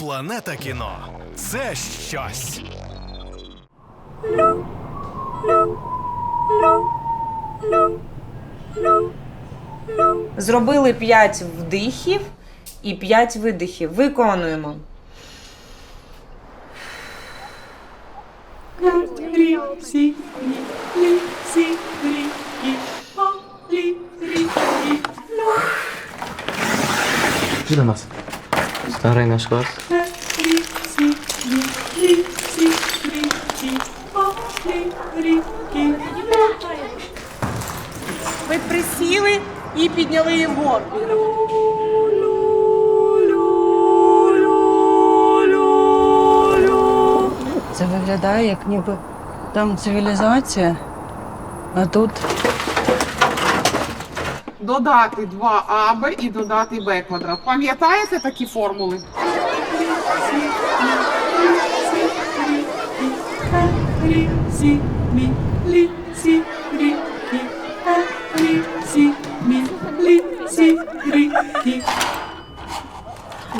Планета кіно це щось. Зробили 5 вдихів і 5 видихів. Виконуємо. Іди до нас. Старий наш клас. Ви присіли і підняли її вгору. Це виглядає як ніби там цивілізація, а тут Додати 2аб і додати б квадрат. Пам'ятаєте такі формули?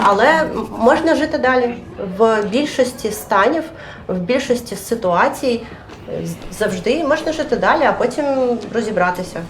Але можна жити далі. В більшості станів, в більшості ситуацій завжди можна жити далі, а потім розібратися.